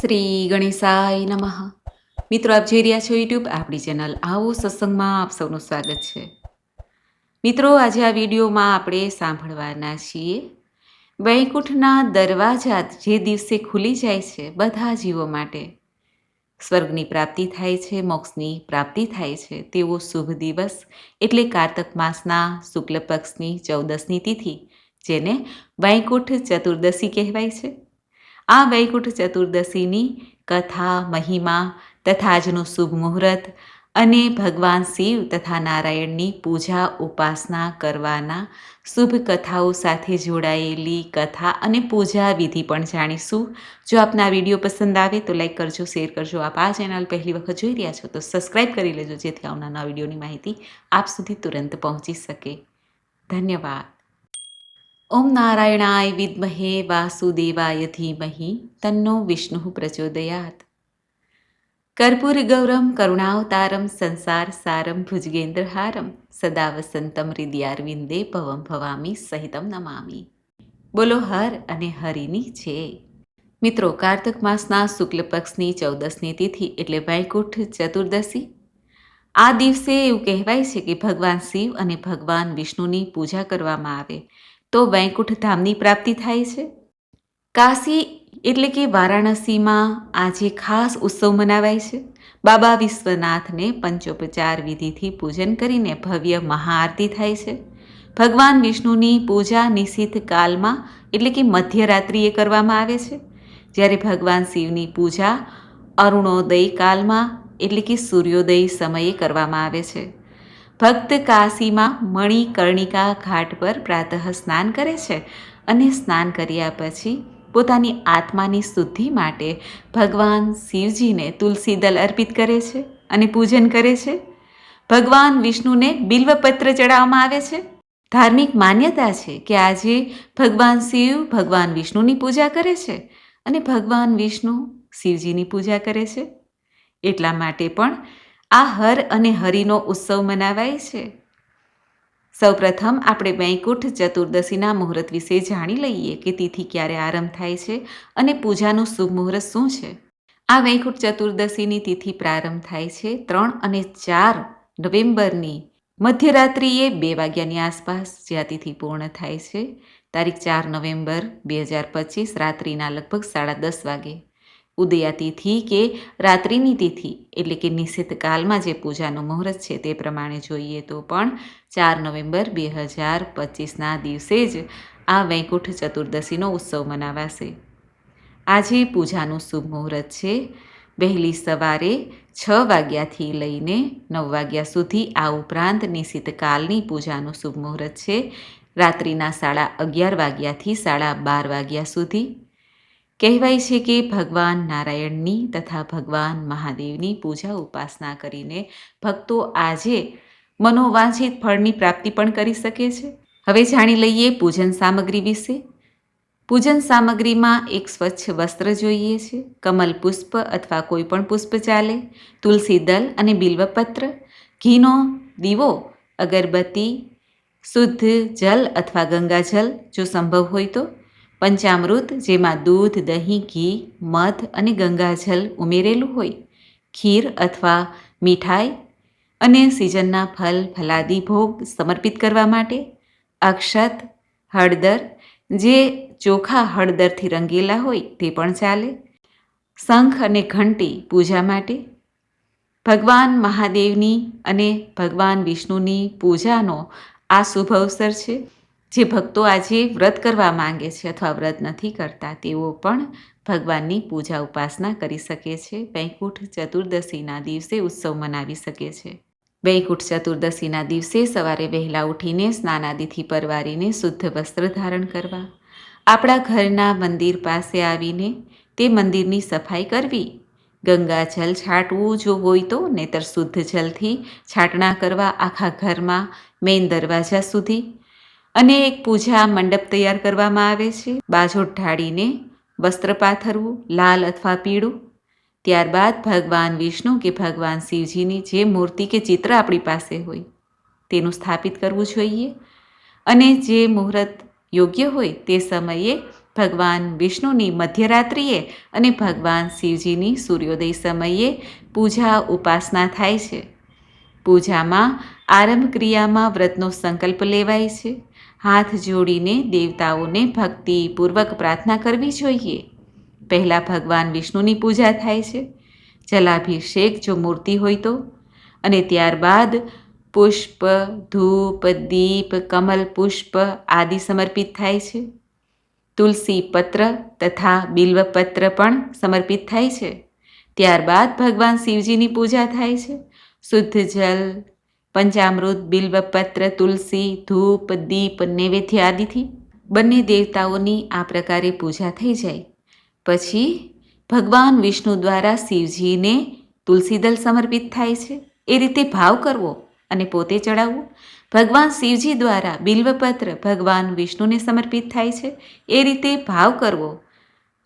શ્રી ગણેશાય નમઃ. મિત્રો, આપ જોઈ રહ્યા છો યુટ્યુબ આપણી ચેનલ આવો સત્સંગમાં આપ સૌનું સ્વાગત છે. મિત્રો, આજે આ વિડીયોમાં આપણે સાંભળવાના છીએ, વૈકુંઠના દરવાજા જે દિવસે ખુલી જાય છે બધા જીવો માટે. સ્વર્ગની પ્રાપ્તિ થાય છે, મોક્ષની પ્રાપ્તિ થાય છે, તેવો શુભ દિવસ એટલે કારતક માસના શુક્લ પક્ષની ચૌદસની તિથિ, જેને વૈકુંઠ ચતુર્દશી કહેવાય છે. આ વૈકુંઠ ચતુર્દશીની કથા, મહિમા તથા આજનું શુભ મુહૂર્ત અને ભગવાન શિવ તથા નારાયણની પૂજા, ઉપાસના કરવાના શુભ કથાઓ સાથે જોડાયેલી કથા અને પૂજા વિધિ પણ જાણીશું. જો આપના વીડિયો પસંદ આવે તો લાઈક કરજો, શેર કરજો. આપ આ ચેનલ પહેલી વખત જોઈ રહ્યા છો તો સબસ્ક્રાઈબ કરી લેજો જેથી આવનારા વિડીયોની માહિતી આપ સુધી તુરંત પહોંચી શકે. ધન્યવાદ. ઓમ નારાયણાય વિદ્મહે વાસુદેવાય ધીમહિ તન્નો વિષ્ણુ પ્રચોદયાત. કર્પૂર ગૌરમ કરુણાવતારમ સંસાર સારમ ભુજગેન્દ્રહારમ સદા વસંતમ હૃદયારવિંદે ભવમ ભવામી સહિતમ નમામી. બોલો હર અને હરિની છે મિત્રો, કાર્તક માસના શુક્લ પક્ષની ચૌદસની તિથિ એટલે વૈકુંઠ ચતુર્દશી. આ દિવસે એવું કહેવાય છે કે ભગવાન શિવ અને ભગવાન વિષ્ણુની પૂજા કરવામાં આવે. તો વૈકુંઠ ધામની પ્રાપ્તિ થાય છે. કાશી એટલે કે વારાણસીમાં આજે ખાસ ઉત્સવ મનાવાય છે. બાબા વિશ્વનાથને પંચોપચાર વિધિથી પૂજન કરીને ભવ્ય મહાઆરતી થાય છે. ભગવાન વિષ્ણુની પૂજા નિશ્ચિત કાલમાં એટલે કે મધ્યરાત્રિએ કરવામાં આવે છે. જ્યારે ભગવાન શિવની પૂજા અરુણોદય કાલમાં એટલે કે સૂર્યોદય સમયે કરવામાં આવે છે. ભક્ત કાશીમાં મણિકર્ણિકા ઘાટ પર પ્રાતઃ સ્નાન કરે છે અને સ્નાન કર્યા પછી પોતાની આત્માની શુદ્ધિ માટે ભગવાન શિવજીને તુલસી દલ અર્પિત કરે છે અને પૂજન કરે છે. ભગવાન વિષ્ણુને બિલ્વપત્ર ચડાવવામાં આવે છે. ધાર્મિક માન્યતા છે કે આજે ભગવાન શિવ, ભગવાન વિષ્ણુની પૂજા કરે છે અને ભગવાન વિષ્ણુ શિવજીની પૂજા કરે છે. એટલા માટે પણ આ હર અને હરિનો ઉત્સવ મનાવાય છે. સૌપ્રથમ આપણે વૈકુંઠ ચતુર્દશીના મુહૂર્ત વિશે જાણી લઈએ કે તિથિ ક્યારે આરંભ થાય છે અને પૂજાનું શુભ મુહૂર્ત શું છે. આ વૈકુંઠ ચતુર્દશીની તિથિ પ્રારંભ થાય છે ત્રણ અને ચાર નવેમ્બરની મધ્યરાત્રિએ બે વાગ્યાની આસપાસ, જ્યાં તિથિ પૂર્ણ થાય છે. તારીખ ચાર નવેમ્બર, બે હજાર પચીસ, રાત્રિના લગભગ સાડા દસ વાગે. ઉદયા તિથિ કે રાત્રિની તિથિ, એટલે કે નિશ્ચિત કાલમાં જે પૂજાનું મુહૂર્ત છે તે પ્રમાણે જોઈએ તો પણ ચાર નવેમ્બર બે હજાર પચીસના દિવસે જ આ વૈકુંઠ ચતુર્દશીનો ઉત્સવ મનાવાશે. આજે પૂજાનું શુભ મુહૂર્ત છે. વહેલી સવારે છ વાગ્યાથી લઈને નવ વાગ્યા સુધી આ ઉપરાંત નિશ્ચિત કાલની પૂજાનું શુભ મુહૂર્ત છે. રાત્રિના સાડા અગિયાર વાગ્યાથી સાડા બાર વાગ્યા સુધી કહેવાય છે કે ભગવાન નારાયણની તથા ભગવાન મહાદેવની પૂજા ઉપાસના કરીને ભક્તો આજે મનોવાંછિત ફળની પ્રાપ્તિ પણ કરી શકે છે. હવે જાણી લઈએ પૂજન સામગ્રી વિશે. પૂજન સામગ્રીમાં એક સ્વચ્છ વસ્ત્ર જોઈએ છે. કમલ પુષ્પ અથવા કોઈ પણ પુષ્પ ચાલે. તુલસી દલ અને બિલ્વપત્ર. ઘીનો દીવો, અગરબત્તી, શુદ્ધ જલ અથવા ગંગાજલ જો સંભવ હોય તો. પંચામૃત, જેમાં દૂધ, દહીં, ઘી, મધ અને ગંગાજલ ઉમેરેલું હોય. ખીર અથવા મીઠાઈ અને સિઝનના ફલ, ફલાદી ભોગ સમર્પિત કરવા માટે અક્ષત, હળદર, જે ચોખા હળદરથી રંગેલા હોય તે પણ ચાલે. શંખ અને ઘંટી પૂજા માટે ભગવાન મહાદેવની અને ભગવાન વિષ્ણુની પૂજાનો આ શુભ અવસર છે. જે ભક્તો આજે વ્રત કરવા માંગે છે અથવા વ્રત નથી કરતા, તેઓ પણ ભગવાનની પૂજા ઉપાસના કરી શકે છે. વૈકુંઠ ચતુર્દશીના દિવસે ઉત્સવ મનાવી શકે છે. વૈકુંઠ ચતુર્દશીના દિવસે સવારે વહેલા ઉઠીને સ્નાનાદિથી પરવારીને શુદ્ધ વસ્ત્ર ધારણ કરવા. આપણા ઘરના મંદિર પાસે આવીને તે મંદિરની સફાઈ કરવી. ગંગા જલ છાંટવું જો હોય તો નહીતર શુદ્ધ જલથી છાટણા કરવા આખા ઘરમાં મેઇન દરવાજા સુધી અને એક પૂજા મંડપ તૈયાર કરવામાં આવે છે. બાજોટ ઢાળીને વસ્ત્ર પાથરવું, લાલ અથવા પીળું. ત્યારબાદ ભગવાન વિષ્ણુ કે ભગવાન શિવજીની જે મૂર્તિ કે ચિત્ર આપણી પાસે હોય, તેનું સ્થાપિત કરવું જોઈએ. અને જે મુહૂર્ત યોગ્ય હોય તે સમયે ભગવાન વિષ્ણુની મધ્યરાત્રિએ અને ભગવાન શિવજીની સૂર્યોદય સમયે પૂજા ઉપાસના થાય છે. પૂજામાં આરંભ ક્રિયામાં વ્રતનો સંકલ્પ લેવાય છે. હાથ જોડીને દેવતાઓને ભક્તિપૂર્વક પ્રાર્થના કરવી જોઈએ. પહેલાં ભગવાન વિષ્ણુની પૂજા થાય છે. જલાભિષેક જો મૂર્તિ હોય તો. અને ત્યારબાદ પુષ્પ, ધૂપ, દીપ, કમલ, પુષ્પ આદિ સમર્પિત થાય છે. તુલસી પત્ર તથા બિલ્વપત્ર પણ સમર્પિત થાય છે. ત્યારબાદ ભગવાન શિવજીની પૂજા થાય છે. શુદ્ધ જલ, પંચામૃત, બિલ્વપત્ર, તુલસી, ધૂપ, દીપ, નૈવેદ્ય આદિથી બંને દેવતાઓની આ પ્રકારે પૂજા થઈ જાય. પછી ભગવાન વિષ્ણુ દ્વારા શિવજીને તુલસીદલ સમર્પિત થાય છે. એ રીતે ભાવ કરવો અને પોતે ચડાવવું. ભગવાન શિવજી દ્વારા બિલ્વપત્ર ભગવાન વિષ્ણુને સમર્પિત થાય છે. એ રીતે ભાવ કરવો.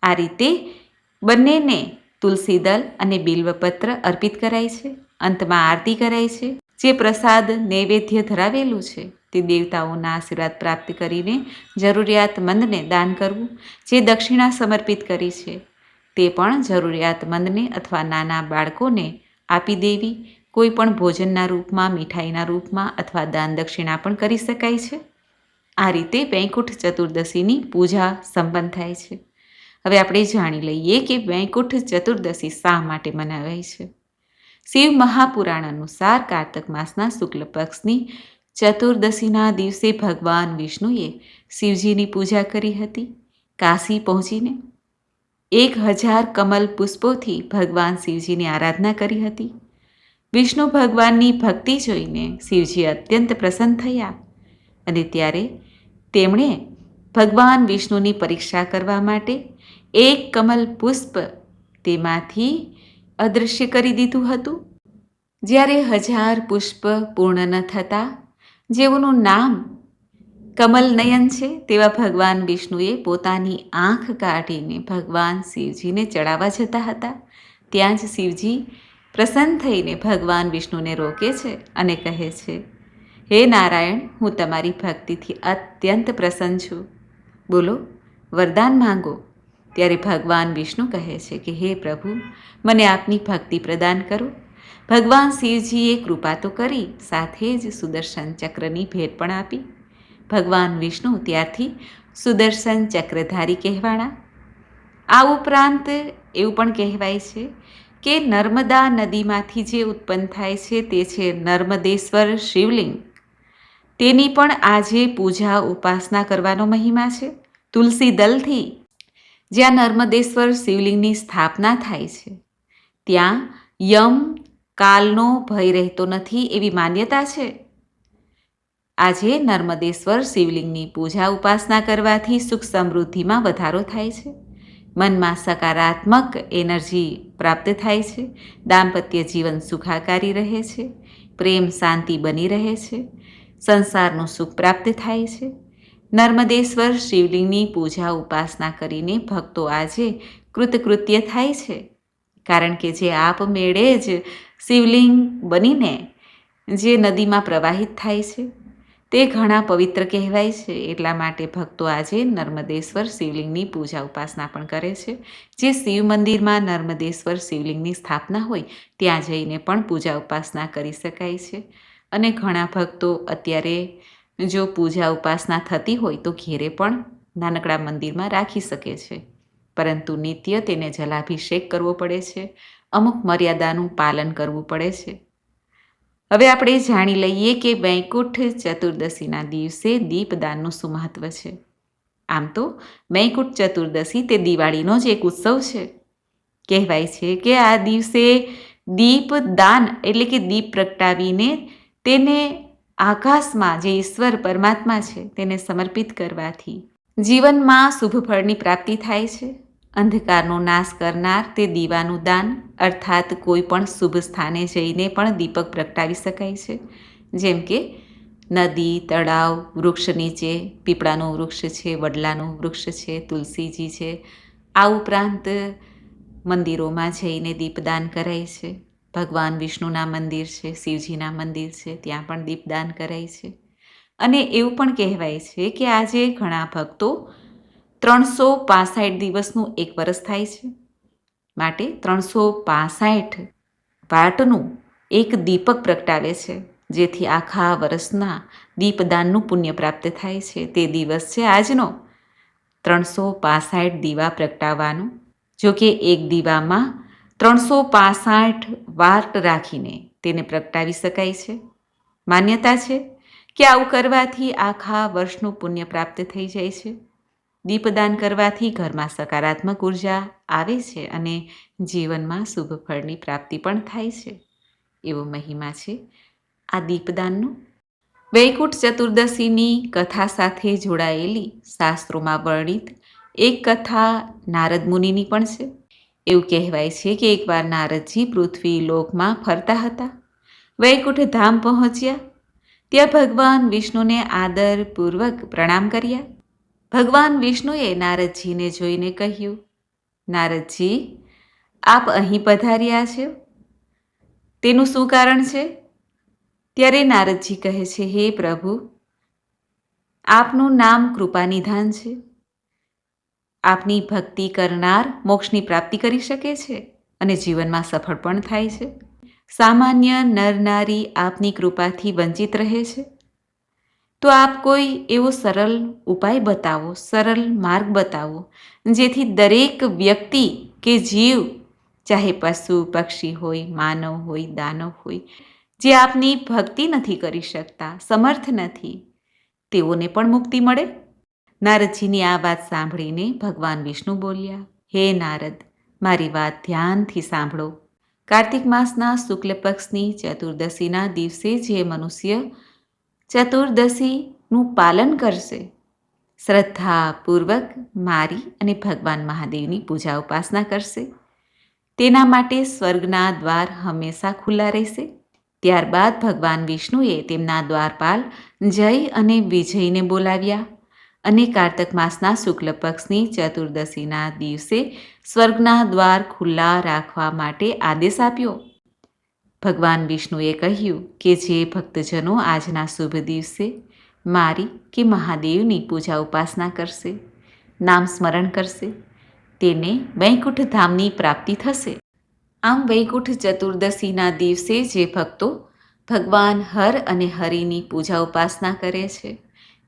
આ રીતે બંનેને તુલસીદલ અને બિલ્વપત્ર અર્પિત કરાય છે. અંતમાં આરતી કરાય છે. જે પ્રસાદ નૈવેદ્ય ધરાવેલું છે, તે દેવતાઓના આશીર્વાદ પ્રાપ્ત કરીને જરૂરિયાતમંદને દાન કરવું, જે દક્ષિણા સમર્પિત કરી છે, તે પણ જરૂરિયાતમંદને અથવા નાના બાળકોને આપી દેવી, કોઈ પણ ભોજનના રૂપમાં, મીઠાઈના રૂપમાં અથવા દાન દક્ષિણા પણ કરી શકાય છે. આ રીતે વૈકુંઠ ચતુર્દશીની પૂજા સંપન્ન થાય છે. હવે આપણે જાણી લઈએ કે વૈકુંઠ ચતુર્દશી શા માટે મનાવાય છે. શિવ મહાપુરાણ અનુસાર કાર્તક માસના શુક્લ પક્ષની ચતુર્દશીના દિવસે ભગવાન વિષ્ણુએ શિવજીની પૂજા કરી હતી. કાશી પહોંચીને એક હજાર કમલ પુષ્પોથી ભગવાન શિવજીની આરાધના કરી હતી. વિષ્ણુ ભગવાનની ભક્તિ જોઈને શિવજી અત્યંત પ્રસન્ન થયા અને ત્યારે તેમણે ભગવાન વિષ્ણુની પરીક્ષા કરવા માટે એક કમલ પુષ્પ તેમાંથી અદૃશ્ય કરી દીધું હતું? જ્યારે હજાર પુષ્પ પૂર્ણ ન થતાં, જેઓનું નામ કમલ નયન છે, તેવા ભગવાન વિષ્ણુએ પોતાની આંખ કાઢીને ભગવાન શિવજીને ચડાવવા જતા હતા. ત્યાં જ શિવજી પ્રસન્ન થઈને ભગવાન વિષ્ણુને રોકે છે અને કહે છે, હે નારાયણ, હું તમારી ભક્તિથી અત્યંત પ્રસન્ન છું. બોલો, વરદાન માંગો. ત્યારે ભગવાન વિષ્ણુ કહે છે કે, હે પ્રભુ, મને આપની ભક્તિ પ્રદાન કરો. ભગવાન શિવજીએ કૃપા તો કરી, સાથે જ સુદર્શન ચક્રની ભેટ પણ આપી. ભગવાન વિષ્ણુ ત્યારથી સુદર્શન ચક્રધારી કહેવાણા. આ ઉપરાંત એવું પણ કહેવાય છે કે, નર્મદા નદીમાંથી જે ઉત્પન્ન થાય છે તે છે નર્મદેશ્વર શિવલિંગ. તેની પણ આજે પૂજા ઉપાસના કરવાનો મહિમા છે. તુલસી દલથી જ્યાં નર્મદેશ્વર શિવલિંગની સ્થાપના થાય છે. ત્યાં યમ કાલનો ભય રહેતો નથી એવી માન્યતા છે. આજે નર્મદેશ્વર શિવલિંગની પૂજા ઉપાસના કરવાથી સુખ સમૃદ્ધિમાં વધારો થાય છે. મનમાં સકારાત્મક એનર્જી પ્રાપ્ત થાય છે. દાંપત્ય જીવન સુખાકારી રહે છે. પ્રેમ શાંતિ બની રહે છે. સંસારનું સુખ પ્રાપ્ત થાય છે. નર્મદેશ્વર શિવલિંગની પૂજા ઉપાસના કરીને ભક્તો આજે કૃતકૃત્ય થાય છે. કારણ કે જે આપમેળે જ શિવલિંગ બનીને જે નદીમાં પ્રવાહિત થાય છે, તે ઘણા પવિત્ર કહેવાય છે. એટલા માટે ભક્તો આજે નર્મદેશ્વર શિવલિંગની પૂજા ઉપાસના પણ કરે છે. જે શિવ મંદિરમાં નર્મદેશ્વર શિવલિંગની સ્થાપના હોય, ત્યાં જઈને પણ પૂજા ઉપાસના કરી શકાય છે. અને ઘણા ભક્તો અત્યારે જો પૂજા ઉપાસના થતી હોય તો ઘેરે પણ નાનકડા મંદિરમાં રાખી શકે છે. પરંતુ નિત્ય તેને જલાભિષેક કરવો પડે છે. અમુક મર્યાદાનું પાલન કરવું પડે છે. હવે આપણે જાણી લઈએ કે વૈકુંઠ ચતુર્દશીના દિવસે દીપદાનનું શું મહત્વ છે. આમ તો વૈકુંઠ ચતુર્દશી તે દિવાળીનો જ એક ઉત્સવ છે. કહેવાય છે કે આ દિવસે દીપદાન એટલે કે દીપ પ્રગટાવીને તેને આકાશમાં જે ઈશ્વર પરમાત્મા છે, તેને સમર્પિત કરવાથી. જીવનમાં શુભ ફળની પ્રાપ્તિ થાય છે. અંધકારનો નાશ કરનાર તે દીવાનું દાન, અર્થાત કોઈ પણ શુભ સ્થાને જઈને પણ દીપક પ્રગટાવી શકાય છે. જેમ કે, નદી, તળાવ, વૃક્ષ નીચે, પીપળાનું વૃક્ષ છે, વડલાનું વૃક્ષ છે, તુલસીજી છે. આ ઉપરાંત મંદિરોમાં જઈને દીપદાન કરાય છે. ભગવાન વિષ્ણુના મંદિર છે, શિવજીના મંદિર છે, ત્યાં પણ દીપદાન કરાય છે. અને એવું પણ કહેવાય છે કે આજે ઘણા ભક્તો ત્રણસો પાસઠ દિવસનું એક વરસ થાય છે. માટે ત્રણસો પાસઠ વાટનું એક દીપક પ્રગટાવે છે, જેથી આખા વર્ષના દીપદાનનું પુણ્ય પ્રાપ્ત થાય છે. તે દિવસ છે આજનો ત્રણસો પાસઠ દીવા પ્રગટાવવાનું. જોકે એક દીવામાં ત્રણસો પાસઠ વાર્ટ રાખીને તેને પ્રગટાવી શકાય છે. માન્યતા છે કે આવું કરવાથી આખા વર્ષનું પુણ્ય પ્રાપ્ત થઈ જાય છે. દીપદાન કરવાથી ઘરમાં સકારાત્મક ઊર્જા આવે છે અને જીવનમાં શુભ ફળની પ્રાપ્તિ પણ થાય છે. એવો મહિમા છે આ દીપદાનનો. વૈકુંઠ ચતુર્દશીની કથા સાથે જોડાયેલી શાસ્ત્રોમાં વર્ણિત એક કથા નારદ મુનિની પણ છે. એવું કહેવાય છે કે એકવાર નારદજી પૃથ્વી લોકમાં ફરતા હતા, વૈકુંઠ ધામ પહોંચ્યા. ત્યાં ભગવાન વિષ્ણુને આદરપૂર્વક પ્રણામ કર્યા. ભગવાન વિષ્ણુએ નારદજીને જોઈને કહ્યું, નારદજી, આપ અહીં પધાર્યા છો? તેનું શું કારણ છે? ત્યારે નારદજી કહે છે, હે પ્રભુ, આપનું નામ કૃપાનિધાન છે. આપની ભક્તિ કરનાર મોક્ષની પ્રાપ્તિ કરી શકે છે અને જીવનમાં સફળ પણ થાય છે. સામાન્ય નરનારી આપની કૃપાથી વંચિત રહે છે. તો આપ કોઈ એવો સરળ ઉપાય બતાવો, સરળ માર્ગ બતાવો, જેથી દરેક વ્યક્તિ કે જીવ, ચાહે પશુ, પક્ષી હોય, માનવ હોય, દાનવ હોય, જે આપની ભક્તિ નથી કરી શકતા, સમર્થ નથી, તેઓને પણ મુક્તિ મળે. નારદજીની આ વાત સાંભળીને ભગવાન વિષ્ણુ બોલ્યા, હે નારદ, મારી વાત ધ્યાનથી સાંભળો. કાર્તિક માસના શુક્લ પક્ષની ચતુર્દશીના દિવસે જે મનુષ્ય ચતુર્દશીનું પાલન કરશે, શ્રદ્ધાપૂર્વક મારી અને ભગવાન મહાદેવની પૂજા ઉપાસના કરશે. તેના માટે સ્વર્ગના દ્વાર હંમેશા ખુલ્લા રહેશે. ત્યારબાદ ભગવાન વિષ્ણુએ તેમના દ્વારપાલ જય અને વિજયને બોલાવ્યા. અને કારતક માસના શુક્લ પક્ષની ચતુર્દશીના દિવસે સ્વર્ગના દ્વાર ખુલ્લા રાખવા માટે આદેશ આપ્યો. ભગવાન વિષ્ણુએ કહ્યું કે, જે ભક્તજનો આજના શુભ દિવસે મારી કે મહાદેવની પૂજા ઉપાસના કરશે, નામ સ્મરણ કરશે, તેને વૈકુંઠ ધામની પ્રાપ્તિ થશે. આમ વૈકુંઠ ચતુર્દશીના દિવસે જે ભક્તો ભગવાન હર અને હરિની પૂજા ઉપાસના કરે છે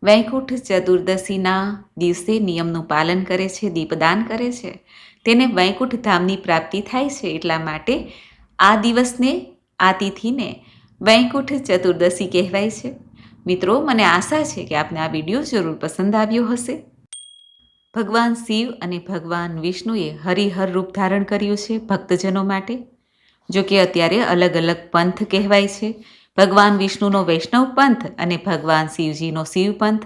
વૈકુંઠ ચતુર્દશીના દિવસે નિયમનું પાલન કરે છે, દીપદાન કરે છે. તેને વૈકુંઠ ધામની પ્રાપ્તિ થાય છે એટલા માટે આ દિવસને, આ તિથિને વૈકુંઠ ચતુર્દશી કહેવાય છે. મિત્રો, મને આશા છે કે આપને આ વીડિયો જરૂર પસંદ આવ્યો હશે. ભગવાન શિવ અને ભગવાન વિષ્ણુએ હરિહર રૂપ ધારણ કર્યું છે ભક્તજનો માટે જો કે અત્યારે અલગ અલગ પંથ કહેવાય છે. ભગવાન વિષ્ણુનો વૈષ્ણવ પંથ અને ભગવાન શિવજીનો શિવ પંથ.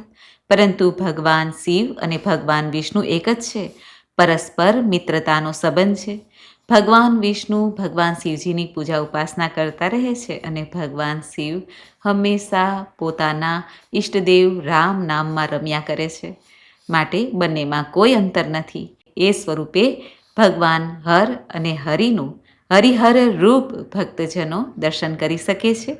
પરંતુ ભગવાન શિવ અને ભગવાન વિષ્ણુ એક જ છે. પરસ્પર મિત્રતાનો સંબંધ છે. ભગવાન વિષ્ણુ ભગવાન શિવજીની પૂજા ઉપાસના કરતા રહે છે અને ભગવાન શિવ હંમેશા પોતાના ઈષ્ટદેવ રામ નામમાં રમ્યા કરે છે. માટે બંનેમાં કોઈ અંતર નથી. એ સ્વરૂપે ભગવાન હર અને હરિનું હરિહર રૂપ ભક્તજનો દર્શન કરી શકે છે.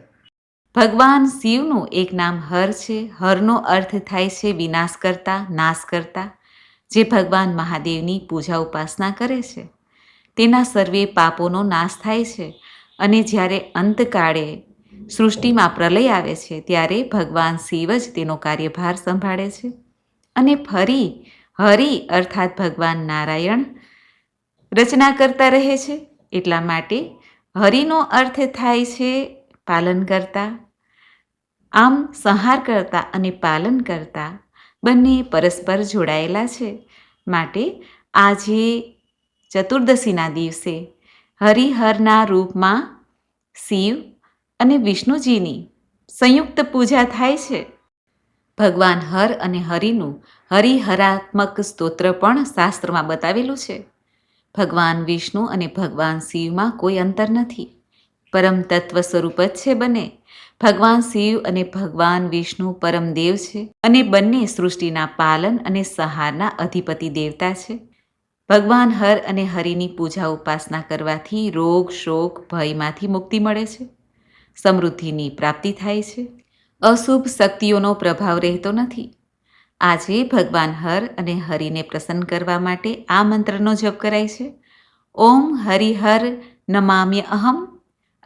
ભગવાન શિવનું એક નામ હર છે. હરનો અર્થ થાય છે વિનાશ કરતા નાશ કરતા જે ભગવાન મહાદેવની પૂજા ઉપાસના કરે છે. તેના સર્વે પાપોનો નાશ થાય છે અને જ્યારે અંતકાળે સૃષ્ટિમાં પ્રલય આવે છે ત્યારે ભગવાન શિવ જ તેનો કાર્યભાર સંભાળે છે. અને ફરી હરિ અર્થાત ભગવાન નારાયણ રચના કરતા રહે છે. એટલા માટે હરિનો અર્થ થાય છે પાલન કરતા, આમ સંહાર કરતા અને પાલન કરતા બંને પરસ્પર જોડાયેલા છે. માટે આજે ચતુર્દશીના દિવસે હરિહરના રૂપમાં શિવ અને વિષ્ણુજીની સંયુક્ત પૂજા થાય છે. ભગવાન હર અને હરિનું હરિહરાત્મક સ્તોત્ર પણ શાસ્ત્રમાં બતાવેલું છે. ભગવાન વિષ્ણુ અને ભગવાન શિવમાં કોઈ અંતર નથી. પરમ તત્વ સ્વરૂપ જ છે બંને. ભગવાન શિવ અને ભગવાન વિષ્ણુ પરમ દેવ છે અને બંને સૃષ્ટિના પાલન અને સહારના અધિપતિ દેવતા છે. ભગવાન હર અને હરિની પૂજા ઉપાસના કરવાથી રોગ, શોક, ભયમાંથી મુક્તિ મળે છે. સમૃદ્ધિની પ્રાપ્તિ થાય છે. અશુભ શક્તિઓનો પ્રભાવ રહેતો નથી. આજે ભગવાન હર અને હરિને પ્રસન્ન કરવા માટે આ મંત્રનો જપ કરાય છે. ઓમ હરિહર નમામ્ય અહમ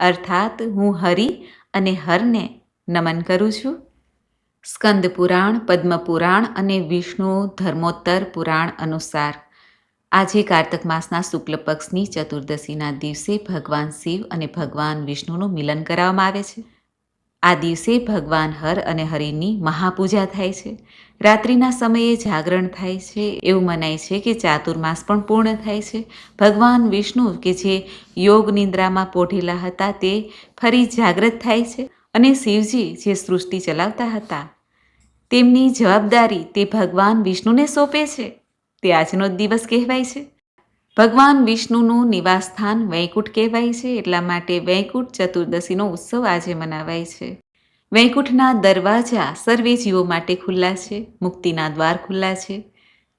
અર્થાત હું હરિ અને હરને નમન કરું છું. સ્કંદ પુરાણ, પદ્મ પુરાણ અને વિષ્ણુ ધર્મોત્તર પુરાણ અનુસાર. આજે કાર્તક માસના શુક્લ પક્ષની ચતુર્દશીના દિવસે ભગવાન શિવ અને ભગવાન વિષ્ણુનું મિલન કરાવવામાં આવે છે. આ દિવસે ભગવાન હર અને હરિની મહાપૂજા થાય છે. રાત્રિના સમયે જાગરણ થાય છે, એવું મનાય છે કે ચાતુર્માસ પણ પૂર્ણ થાય છે. ભગવાન વિષ્ણુ કે જે યોગ નિંદ્રામાં પોઢેલા હતા તે ફરી જાગૃત થાય છે અને શિવજી જે સૃષ્ટિ ચલાવતા હતા, તેમની જવાબદારી તે ભગવાન વિષ્ણુને સોંપે છે. તે આજનો દિવસ કહેવાય છે. ભગવાન વિષ્ણુનું નિવાસસ્થાન વૈકુંઠ કહેવાય છે, એટલા માટે વૈકુંઠ ચતુર્દશીનો ઉત્સવ આજે મનાવાય છે. વૈકુંઠના દરવાજા સર્વે જીવો માટે ખુલ્લા છે, મુક્તિના દ્વાર ખુલ્લા છે.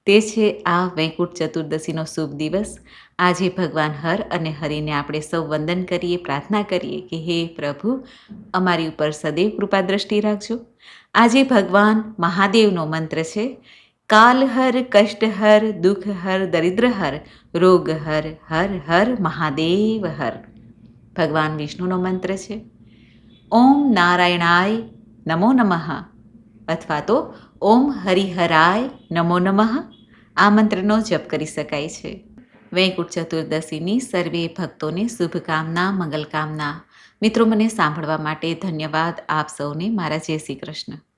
તે છે આ વૈકુંઠ ચતુર્દશીનો શુભ દિવસ. આજે ભગવાન હર અને હરિને આપણે સૌ વંદન કરીએ, પ્રાર્થના કરીએ કે હે પ્રભુ, અમારી ઉપર સદૈવ કૃપા દ્રષ્ટિ રાખજો. આજે ભગવાન મહાદેવનો મંત્ર છે, કાલ હર, કષ્ટ હર, દુઃખ હર, દરિદ્ર હર, રોગ હર હર હર, મહાદેવ હર. ભગવાન વિષ્ણુનો મંત્ર છે. ઓમ નારાયણાય નમો નમઃ. અથવા તો ઓમ હરિહરાય નમો નમઃ. આ મંત્રનો જપ કરી શકાય છે. વૈકુંઠ ચતુર્દશીની સર્વે ભક્તોને શુભકામના મંગલકામના મિત્રો, મને સાંભળવા માટે ધન્યવાદ. આપ સૌને મારા જય શ્રી કૃષ્ણ.